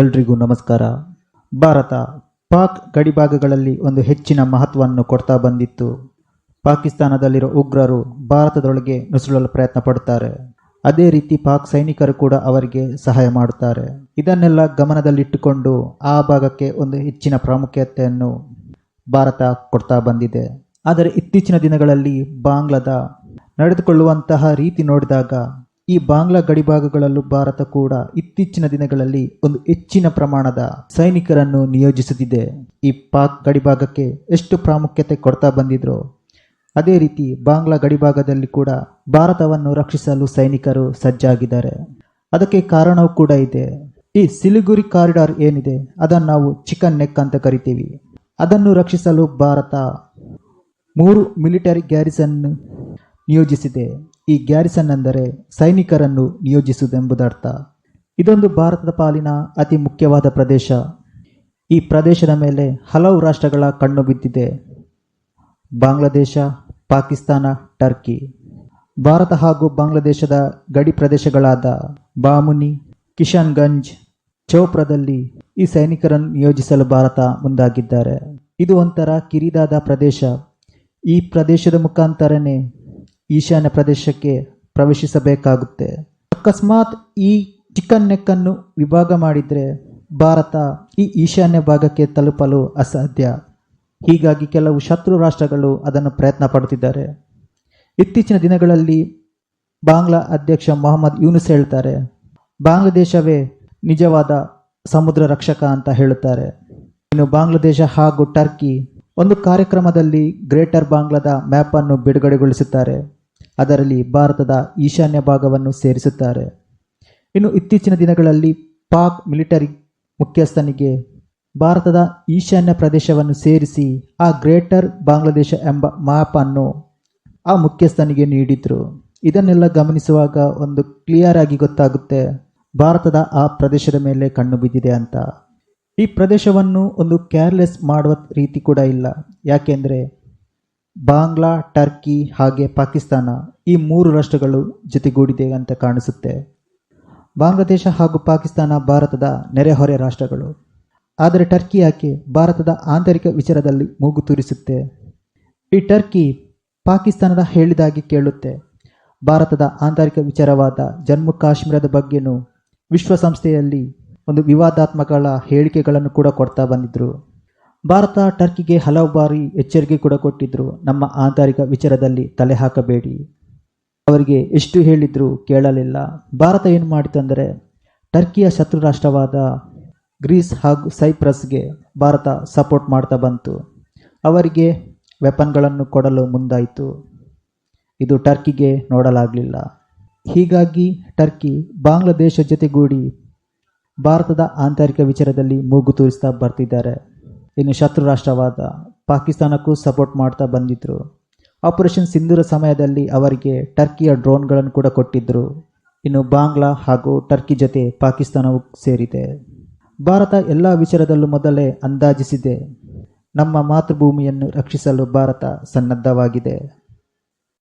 ಎಲ್ರಿಗೂ ನಮಸ್ಕಾರ. ಭಾರತ ಪಾಕ್ ಗಡಿಭಾಗಗಳಲ್ಲಿ ಒಂದು ಹೆಚ್ಚಿನ ಮಹತ್ವವನ್ನು ಕೊಡ್ತಾ ಬಂದಿತ್ತು. ಪಾಕಿಸ್ತಾನದಲ್ಲಿರೋ ಉಗ್ರರು ಭಾರತದೊಳಗೆ ನುಸುಳಲು ಪ್ರಯತ್ನ ಪಡುತ್ತಾರೆ. ಅದೇ ರೀತಿ ಪಾಕ್ ಸೈನಿಕರು ಕೂಡ ಅವರಿಗೆ ಸಹಾಯ ಮಾಡುತ್ತಾರೆ. ಇದನ್ನೆಲ್ಲ ಗಮನದಲ್ಲಿಟ್ಟುಕೊಂಡು ಆ ಭಾಗಕ್ಕೆ ಒಂದು ಹೆಚ್ಚಿನ ಪ್ರಾಮುಖ್ಯತೆಯನ್ನು ಭಾರತ ಕೊಡ್ತಾ ಬಂದಿದೆ. ಆದರೆ ಇತ್ತೀಚಿನ ದಿನಗಳಲ್ಲಿ ಬಾಂಗ್ಲಾದ ನಡೆದುಕೊಳ್ಳುವಂತಹ ರೀತಿ ನೋಡಿದಾಗ ಈ ಬಾಂಗ್ಲಾ ಗಡಿಭಾಗಗಳಲ್ಲೂ ಭಾರತ ಕೂಡ ಇತ್ತೀಚಿನ ದಿನಗಳಲ್ಲಿ ಒಂದು ಹೆಚ್ಚಿನ ಪ್ರಮಾಣದ ಸೈನಿಕರನ್ನು ನಿಯೋಜಿಸುತ್ತಿದೆ ಈ ಪಾಕ್ ಗಡಿಭಾಗಕ್ಕೆ ಎಷ್ಟು ಪ್ರಾಮುಖ್ಯತೆ ಕೊಡ್ತಾ ಬಂದಿದ್ರು, ಅದೇ ರೀತಿ ಬಾಂಗ್ಲಾ ಗಡಿಭಾಗದಲ್ಲಿ ಕೂಡ ಭಾರತವನ್ನು ರಕ್ಷಿಸಲು ಸೈನಿಕರು ಸಜ್ಜಾಗಿದ್ದಾರೆ. ಅದಕ್ಕೆ ಕಾರಣವೂ ಕೂಡ ಇದೆ. ಈ ಸಿಲಿಗುರಿ ಕಾರಿಡಾರ್ ಏನಿದೆ, ಅದನ್ನು ನಾವು ಚಿಕನ್ ನೆಕ್ ಅಂತ ಕರಿತೀವಿ. ಅದನ್ನು ರಕ್ಷಿಸಲು ಭಾರತ ಮೂರು ಮಿಲಿಟರಿ ಗ್ಯಾರಿಸನ್ ನಿಯೋಜಿಸಿದೆ. ಈ ಗ್ಯಾರಿಸನ್ ಅಂದರೆ ಸೈನಿಕರನ್ನು ನಿಯೋಜಿಸುವುದೆಂಬುದರ್ಥ. ಇದೊಂದು ಭಾರತದ ಪಾಲಿನ ಅತಿ ಮುಖ್ಯವಾದ ಪ್ರದೇಶ. ಈ ಪ್ರದೇಶದ ಮೇಲೆ ಹಲವು ರಾಷ್ಟ್ರಗಳ ಕಣ್ಣು ಬಿದ್ದಿದೆ. ಬಾಂಗ್ಲಾದೇಶ, ಪಾಕಿಸ್ತಾನ, ಟರ್ಕಿ. ಭಾರತ ಹಾಗೂ ಬಾಂಗ್ಲಾದೇಶದ ಗಡಿ ಪ್ರದೇಶಗಳಾದ ಬಾಮುನಿ, ಕಿಶನ್ಗಂಜ್, ಚೌಪ್ರದಲ್ಲಿ ಈ ಸೈನಿಕರನ್ನು ನಿಯೋಜಿಸಲು ಭಾರತ ಮುಂದಾಗಿದ್ದಾರೆ. ಇದು ಒಂಥರ ಕಿರಿದಾದ ಪ್ರದೇಶ. ಈ ಪ್ರದೇಶದ ಮುಖಾಂತರನೇ ಈಶಾನ್ಯ ಪ್ರದೇಶಕ್ಕೆ ಪ್ರವೇಶಿಸಬೇಕಾಗುತ್ತೆ. ಅಕಸ್ಮಾತ್ ಈ ಚಿಕನ್ ನೆಕ್ಕನ್ನು ವಿಭಾಗ ಮಾಡಿದರೆ ಭಾರತ ಈ ಈಶಾನ್ಯ ಭಾಗಕ್ಕೆ ತಲುಪಲು ಅಸಾಧ್ಯ. ಹೀಗಾಗಿ ಕೆಲವು ಶತ್ರು ರಾಷ್ಟ್ರಗಳು ಅದನ್ನು ಪ್ರಯತ್ನ ಪಡುತ್ತಿದ್ದಾರೆ. ಇತ್ತೀಚಿನ ದಿನಗಳಲ್ಲಿ ಬಾಂಗ್ಲಾ ಅಧ್ಯಕ್ಷ ಮೊಹಮ್ಮದ್ ಯೂನುಸ್ ಹೇಳ್ತಾರೆ, ಬಾಂಗ್ಲಾದೇಶವೇ ನಿಜವಾದ ಸಮುದ್ರ ರಕ್ಷಕ ಅಂತ ಹೇಳುತ್ತಾರೆ. ಇನ್ನು ಬಾಂಗ್ಲಾದೇಶ ಹಾಗೂ ಟರ್ಕಿ ಒಂದು ಕಾರ್ಯಕ್ರಮದಲ್ಲಿ ಗ್ರೇಟರ್ ಬಾಂಗ್ಲಾದ ಮ್ಯಾಪ್ ಅನ್ನು ಬಿಡುಗಡೆಗೊಳಿಸುತ್ತಾರೆ. ಅದರಲ್ಲಿ ಭಾರತದ ಈಶಾನ್ಯ ಭಾಗವನ್ನು ಸೇರಿಸುತ್ತಾರೆ. ಇನ್ನು ಇತ್ತೀಚಿನ ದಿನಗಳಲ್ಲಿ ಪಾಕ್ ಮಿಲಿಟರಿ ಮುಖ್ಯಸ್ಥನಿಗೆ ಭಾರತದ ಈಶಾನ್ಯ ಪ್ರದೇಶವನ್ನು ಸೇರಿಸಿ ಆ ಗ್ರೇಟರ್ ಬಾಂಗ್ಲಾದೇಶ ಎಂಬ ಮ್ಯಾಪ್ ಅನ್ನು ಆ ಮುಖ್ಯಸ್ಥನಿಗೆ ನೀಡಿದ್ರು. ಇದನ್ನೆಲ್ಲ ಗಮನಿಸುವಾಗ ಒಂದು ಕ್ಲಿಯರ್ ಆಗಿ ಗೊತ್ತಾಗುತ್ತೆ ಭಾರತದ ಆ ಪ್ರದೇಶದ ಮೇಲೆ ಕಣ್ಣು ಬಿದ್ದಿದೆ ಅಂತ. ಈ ಪ್ರದೇಶವನ್ನು ಒಂದು ಕೇರ್ಲೆಸ್ ಮಾಡುವ ರೀತಿ ಕೂಡ ಇಲ್ಲ. ಯಾಕೆಂದರೆ ಬಾಂಗ್ಲಾ, ಟರ್ಕಿ ಹಾಗೆ ಪಾಕಿಸ್ತಾನ ಈ ಮೂರು ರಾಷ್ಟ್ರಗಳು ಜೊತೆಗೂಡಿದೆ ಅಂತ ಕಾಣಿಸುತ್ತೆ. ಬಾಂಗ್ಲಾದೇಶ ಹಾಗೂ ಪಾಕಿಸ್ತಾನ ಭಾರತದ ನೆರೆಹೊರೆ ರಾಷ್ಟ್ರಗಳು. ಆದರೆ ಟರ್ಕಿ ಯಾಕೆ ಭಾರತದ ಆಂತರಿಕ ವಿಚಾರದಲ್ಲಿ ಮೂಗು ತೂರಿಸುತ್ತೆ? ಈ ಟರ್ಕಿ ಪಾಕಿಸ್ತಾನದ ಹೇಳಿದಾಗಿ ಕೇಳುತ್ತೆ. ಭಾರತದ ಆಂತರಿಕ ವಿಚಾರವಾದ ಜಮ್ಮು ಕಾಶ್ಮೀರದ ಬಗ್ಗೆನೂ ವಿಶ್ವಸಂಸ್ಥೆಯಲ್ಲಿ ಒಂದು ವಿವಾದಾತ್ಮಕಗಳ ಹೇಳಿಕೆಗಳನ್ನು ಕೂಡ ಕೊಡ್ತಾ ಬಂದಿದ್ರು. ಭಾರತ ಟರ್ಕಿಗೆ ಹಲವು ಬಾರಿ ಎಚ್ಚರಿಕೆ ಕೂಡ ಕೊಟ್ಟಿದ್ರು. ನಮ್ಮ ಆಂತರಿಕ ವಿಚಾರದಲ್ಲಿ ತಲೆ ಹಾಕಬೇಡಿ. ಅವರಿಗೆ ಎಷ್ಟು ಹೇಳಿದ್ರು ಕೇಳಲಿಲ್ಲ. ಭಾರತ ಏನು ಮಾಡಿತು ಅಂದರೆ, ಟರ್ಕಿಯ ಶತ್ರು ರಾಷ್ಟ್ರವಾದ ಗ್ರೀಸ್ ಹಾಗೂ ಸೈಪ್ರಸ್ಗೆ ಭಾರತ ಸಪೋರ್ಟ್ ಮಾಡ್ತಾ ಬಂತು. ಅವರಿಗೆ ವೆಪನ್ಗಳನ್ನು ಕೊಡಲು ಮುಂದಾಯಿತು. ಇದು ಟರ್ಕಿಗೆ ನೋಡಲಾಗಲಿಲ್ಲ. ಹೀಗಾಗಿ ಟರ್ಕಿ ಬಾಂಗ್ಲಾದೇಶ ಜೊತೆಗೂಡಿ ಭಾರತದ ಆಂತರಿಕ ವಿಚಾರದಲ್ಲಿ ಮೂಗು ತೂರಿಸ್ತಾ ಬರ್ತಿದ್ದಾರೆ. ಇನ್ನು ಶತ್ರು ರಾಷ್ಟ್ರವಾದ ಪಾಕಿಸ್ತಾನಕ್ಕೂ ಸಪೋರ್ಟ್ ಮಾಡ್ತಾ ಬಂದಿದ್ರು. ಆಪರೇಷನ್ ಸಿಂಧೂರ ಸಮಯದಲ್ಲಿ ಅವರಿಗೆ ಟರ್ಕಿಯ ಡ್ರೋನ್ಗಳನ್ನು ಕೂಡ ಕೊಟ್ಟಿದ್ದರು ಇನ್ನು ಬಾಂಗ್ಲಾ ಹಾಗೂ ಟರ್ಕಿ ಜೊತೆ ಪಾಕಿಸ್ತಾನವು ಸೇರಿದೆ. ಭಾರತ ಎಲ್ಲ ವಿಚಾರದಲ್ಲೂ ಮೊದಲೇ ಅಂದಾಜಿಸಿದೆ. ನಮ್ಮ ಮಾತೃಭೂಮಿಯನ್ನು ರಕ್ಷಿಸಲು ಭಾರತ ಸನ್ನದ್ಧವಾಗಿದೆ.